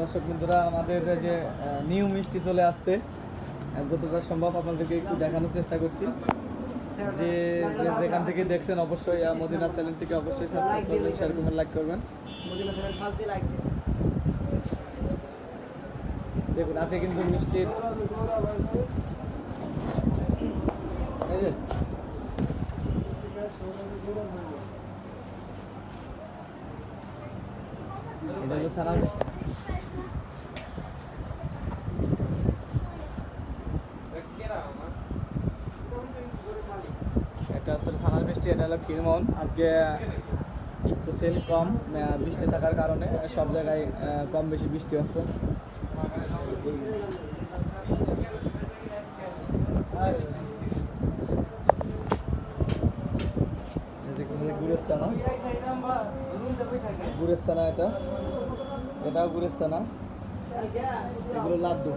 দর্শক বন্ধুরা, আমাদের যে নিউ মিষ্টি চলে আসছে। যতটা সম্ভব আপনাদেরকে একটু দেখানোর চেষ্টা করছি। যে যেখান থেকে দেখছেন, অবশ্যই মদিনা চ্যানেল থেকে অবশ্যই সাবস্ক্রাইব করবেন শেয়ার করবেন লাইক করবেন। দেখুন আছে কিন্তু মিষ্টির এই যে। হলো ছানার এটা হচ্ছে ছানার মিষ্টি, এটা হলো ক্ষীরমোহন আজকে একটু সেল কম বৃষ্টি থাকার কারণে সব জায়গায় কম বেশি বৃষ্টি হচ্ছে। গুড়ের ছানা। গুড়ের ছানা এটা। এটাও গুড়ের ছানা এগুলো লাড্ডু।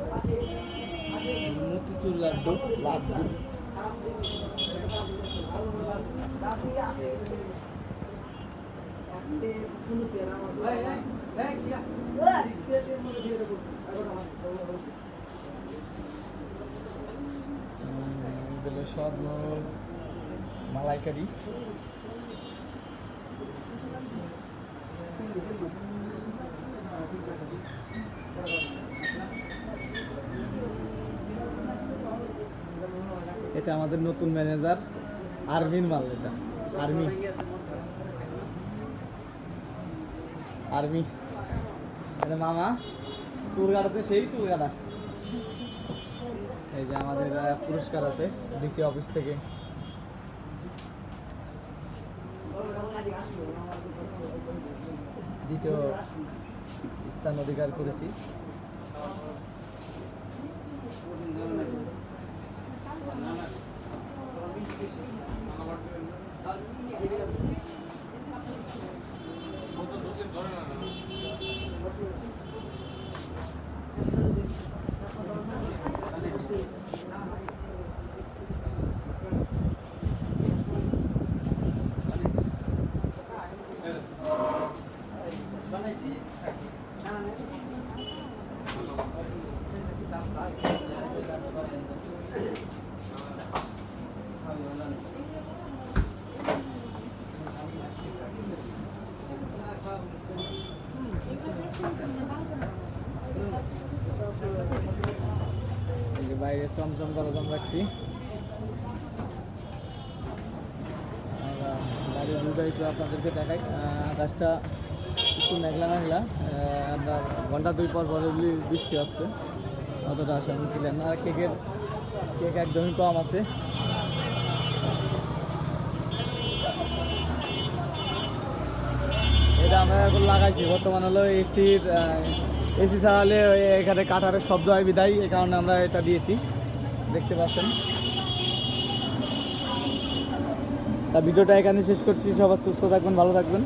মতিচুর লাড্ডু লাড্ডু। মালাইকারি। এটা আমাদের নতুন ম্যানেজার আর্মির মাল এটা আর্মি আর্মি এটা মামা চুল কাটাতে সেই চুল কাটা এই যে আমাদের পুরস্কার আছে ডিসি অফিস থেকে। দ্বিতীয় স্থান অধিকার করেছি। বাইরে চমচম গরম রাখছি আর, আহ, বাইরের ভিউটা একটু আপনাদেরকে দেখাই আহ, আকাশটা একটু মেঘলা মেঘলা আপনার ঘণ্টা দুই পর পরে বৃষ্টি আসছে। অতটা আসামি ছিলেন না। আর কেকের, কেক একদমই কম আছে। এটা আমরা এখন লাগাইছি। বর্তমান হলো এসির এসি ওই এখানে কাটারের শব্দ হয় বিদায়। এই কারণে আমরা এটা দিয়েছি। দেখতে পাচ্ছেন। তা ভিডিওটা এখানে শেষ করছি। সবাই সুস্থ থাকবেন, ভালো থাকবেন।